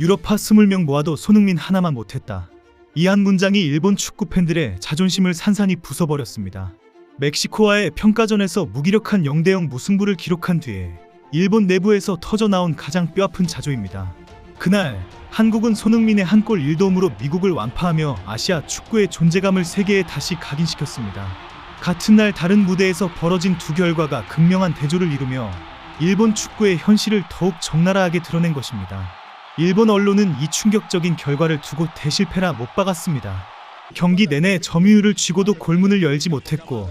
유럽파 20명 모아도 손흥민 하나만 못했다. 이 한 문장이 일본 축구 팬들의 자존심을 산산히 부숴버렸습니다. 멕시코와의 평가전에서 무기력한 0대0 무승부를 기록한 뒤에 일본 내부에서 터져나온 가장 뼈아픈 자조입니다. 그날 한국은 손흥민의 한 골 1도움으로 미국을 완파하며 아시아 축구의 존재감을 세계에 다시 각인시켰습니다. 같은 날 다른 무대에서 벌어진 두 결과가 극명한 대조를 이루며 일본 축구의 현실을 더욱 적나라하게 드러낸 것입니다. 일본 언론은 이 충격적인 결과를 두고 대실패라 못 박았습니다. 경기 내내 점유율을 쥐고도 골문을 열지 못했고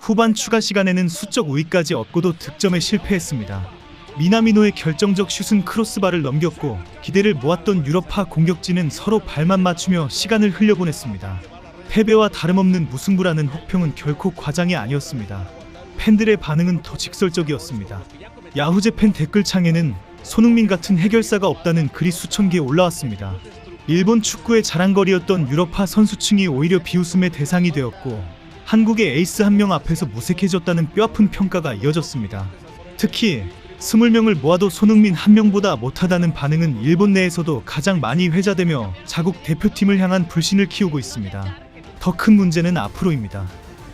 후반 추가 시간에는 수적 우위까지 얻고도 득점에 실패했습니다. 미나미노의 결정적 슛은 크로스바를 넘겼고 기대를 모았던 유럽파 공격진은 서로 발만 맞추며 시간을 흘려보냈습니다. 패배와 다름없는 무승부라는 혹평은 결코 과장이 아니었습니다. 팬들의 반응은 더 직설적이었습니다. 야후제팬 댓글창에는 손흥민 같은 해결사가 없다는 글이 수천 개 올라왔습니다. 일본 축구의 자랑거리였던 유럽파 선수층이 오히려 비웃음의 대상이 되었고 한국의 에이스 한 명 앞에서 무색해졌다는 뼈아픈 평가가 이어졌습니다. 특히 20명을 모아도 손흥민 한 명보다 못하다는 반응은 일본 내에서도 가장 많이 회자되며 자국 대표팀을 향한 불신을 키우고 있습니다. 더 큰 문제는 앞으로입니다.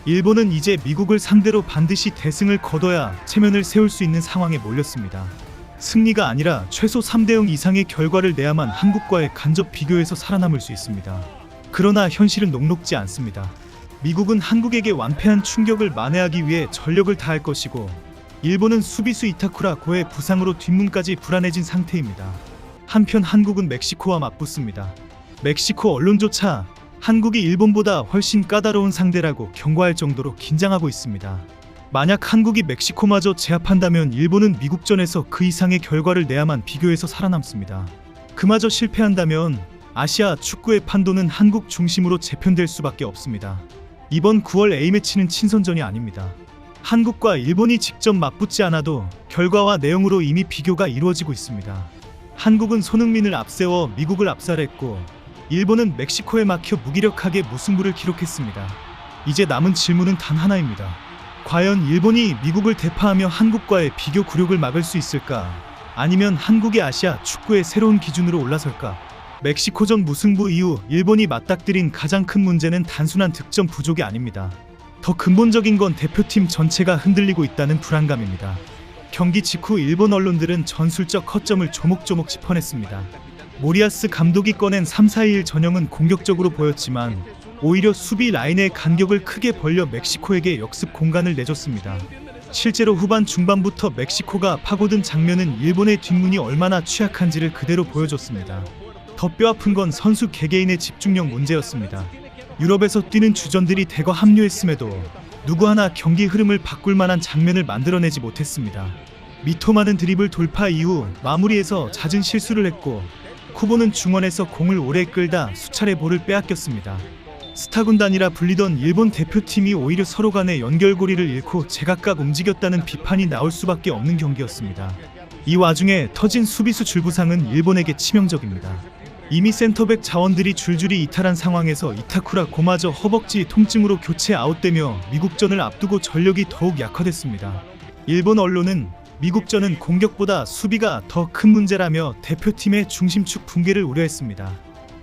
일본은 이제 미국을 상대로 반드시 대승을 거둬야 체면을 세울 수 있는 상황에 몰렸습니다. 승리가 아니라 최소 3대0 이상의 결과를 내야만 한국과의 간접 비교에서 살아남을 수 있습니다. 그러나 현실은 녹록지 않습니다. 미국은 한국에게 완패한 충격을 만회하기 위해 전력을 다할 것이고 일본은 수비수 이타쿠라 고의 부상으로 뒷문까지 불안해진 상태입니다. 한편 한국은 멕시코와 맞붙습니다. 멕시코 언론조차 한국이 일본보다 훨씬 까다로운 상대라고 경고할 정도로 긴장하고 있습니다. 만약 한국이 멕시코마저 제압한다면 일본은 미국전에서 그 이상의 결과를 내야만 비교에서 살아남습니다. 그마저 실패한다면 아시아 축구의 판도는 한국 중심으로 재편될 수밖에 없습니다. 이번 9월 A매치는 친선전이 아닙니다. 한국과 일본이 직접 맞붙지 않아도 결과와 내용으로 이미 비교가 이루어지고 있습니다. 한국은 손흥민을 앞세워 미국을 압살했고 일본은 멕시코에 막혀 무기력하게 무승부를 기록했습니다. 이제 남은 질문은 단 하나입니다. 과연 일본이 미국을 대파하며 한국과의 비교 굴욕을 막을 수 있을까? 아니면 한국이 아시아 축구의 새로운 기준으로 올라설까? 멕시코전 무승부 이후 일본이 맞닥뜨린 가장 큰 문제는 단순한 득점 부족이 아닙니다. 더 근본적인 건 대표팀 전체가 흔들리고 있다는 불안감입니다. 경기 직후 일본 언론들은 전술적 허점을 조목조목 짚어냈습니다. 모리아스 감독이 꺼낸 3-4-2-1 전형은 공격적으로 보였지만 오히려 수비 라인의 간격을 크게 벌려 멕시코에게 역습 공간을 내줬습니다. 실제로 후반 중반부터 멕시코가 파고든 장면은 일본의 뒷문이 얼마나 취약한지를 그대로 보여줬습니다. 더 뼈아픈 건 선수 개개인의 집중력 문제였습니다. 유럽에서 뛰는 주전들이 대거 합류했음에도 누구 하나 경기 흐름을 바꿀 만한 장면을 만들어내지 못했습니다. 미토마는 드리블 돌파 이후 마무리에서 잦은 실수를 했고 쿠보는 중원에서 공을 오래 끌다 수차례 볼을 빼앗겼습니다. 스타 군단이라 불리던 일본 대표팀이 오히려 서로 간의 연결고리를 잃고 제각각 움직였다는 비판이 나올 수밖에 없는 경기였습니다. 이 와중에 터진 수비수 줄부상은 일본에게 치명적입니다. 이미 센터백 자원들이 줄줄이 이탈한 상황에서 이타쿠라 고마저 허벅지 통증으로 교체 아웃되며 미국전을 앞두고 전력이 더욱 약화됐습니다. 일본 언론은 미국전은 공격보다 수비가 더 큰 문제라며 대표팀의 중심축 붕괴를 우려했습니다.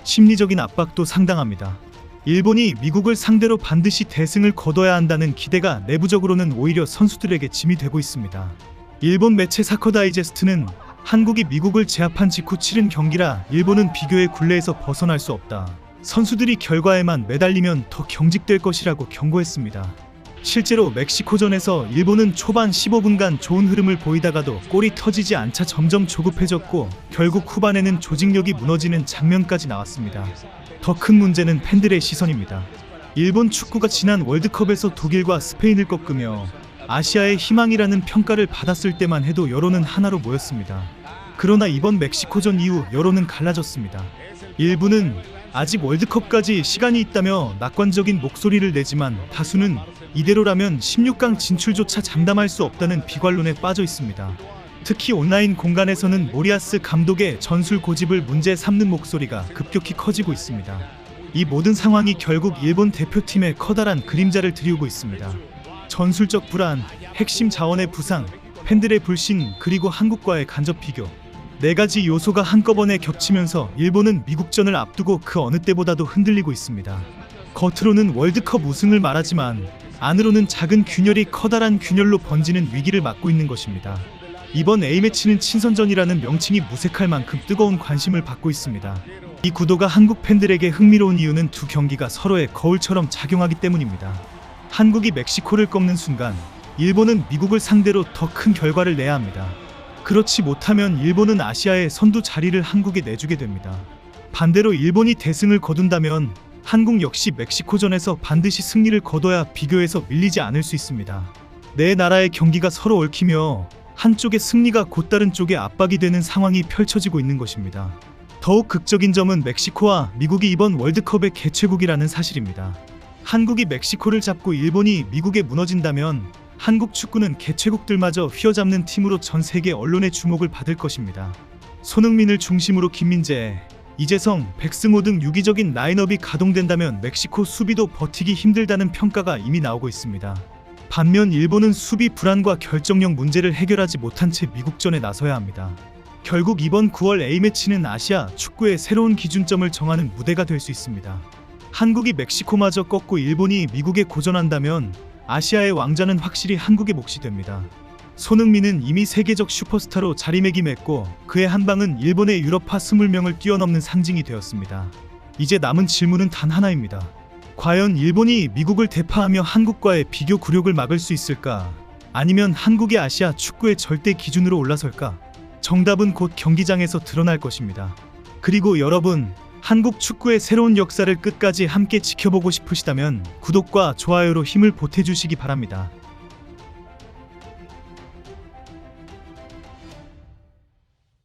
심리적인 압박도 상당합니다. 일본이 미국을 상대로 반드시 대승을 거둬야 한다는 기대가 내부적으로는 오히려 선수들에게 짐이 되고 있습니다. 일본 매체 사커 다이제스트는 한국이 미국을 제압한 직후 치른 경기라 일본은 비교의 굴레에서 벗어날 수 없다. 선수들이 결과에만 매달리면 더 경직될 것이라고 경고했습니다. 실제로 멕시코전에서 일본은 초반 15분간 좋은 흐름을 보이다가도 골이 터지지 않자 점점 조급해졌고 결국 후반에는 조직력이 무너지는 장면까지 나왔습니다. 더 큰 문제는 팬들의 시선입니다. 일본 축구가 지난 월드컵에서 독일과 스페인을 꺾으며 아시아의 희망이라는 평가를 받았을 때만 해도 여론은 하나로 모였습니다. 그러나 이번 멕시코전 이후 여론은 갈라졌습니다. 일부는 아직 월드컵까지 시간이 있다며 낙관적인 목소리를 내지만 다수는 이대로라면 16강 진출조차 장담할 수 없다는 비관론에 빠져 있습니다. 특히 온라인 공간에서는 모리아스 감독의 전술 고집을 문제 삼는 목소리가 급격히 커지고 있습니다. 이 모든 상황이 결국 일본 대표팀에 커다란 그림자를 드리우고 있습니다. 전술적 불안, 핵심 자원의 부상, 팬들의 불신, 그리고 한국과의 간접 비교. 네 가지 요소가 한꺼번에 겹치면서 일본은 미국전을 앞두고 그 어느 때보다도 흔들리고 있습니다. 겉으로는 월드컵 우승을 말하지만 안으로는 작은 균열이 커다란 균열로 번지는 위기를 맞고 있는 것입니다. 이번 A매치는 친선전이라는 명칭이 무색할 만큼 뜨거운 관심을 받고 있습니다. 이 구도가 한국 팬들에게 흥미로운 이유는 두 경기가 서로의 거울처럼 작용하기 때문입니다. 한국이 멕시코를 꺾는 순간 일본은 미국을 상대로 더 큰 결과를 내야 합니다. 그렇지 못하면 일본은 아시아의 선두 자리를 한국에 내주게 됩니다. 반대로 일본이 대승을 거둔다면 한국 역시 멕시코전에서 반드시 승리를 거둬야 비교에서 밀리지 않을 수 있습니다. 네 나라의 경기가 서로 얽히며 한쪽의 승리가 곧 다른 쪽에 압박이 되는 상황이 펼쳐지고 있는 것입니다. 더욱 극적인 점은 멕시코와 미국이 이번 월드컵의 개최국이라는 사실입니다. 한국이 멕시코를 잡고 일본이 미국에 무너진다면 한국 축구는 개최국들마저 휘어잡는 팀으로 전 세계 언론의 주목을 받을 것입니다. 손흥민을 중심으로 김민재, 이재성, 백승호 등 유기적인 라인업이 가동된다면 멕시코 수비도 버티기 힘들다는 평가가 이미 나오고 있습니다. 반면 일본은 수비 불안과 결정력 문제를 해결하지 못한 채 미국전에 나서야 합니다. 결국 이번 9월 A매치는 아시아 축구의 새로운 기준점을 정하는 무대가 될 수 있습니다. 한국이 멕시코마저 꺾고 일본이 미국에 고전한다면 아시아의 왕자는 확실히 한국의 몫이 됩니다. 손흥민은 이미 세계적 슈퍼스타로 자리매김했고 그의 한 방은 일본의 유럽파 20명을 뛰어넘는 상징이 되었습니다. 이제 남은 질문은 단 하나입니다. 과연 일본이 미국을 대파하며 한국과의 비교 굴욕을 막을 수 있을까? 아니면 한국이 아시아 축구의 절대 기준으로 올라설까? 정답은 곧 경기장에서 드러날 것입니다. 그리고 여러분, 한국 축구의 새로운 역사를 끝까지 함께 지켜보고 싶으시다면 구독과 좋아요로 힘을 보태주시기 바랍니다.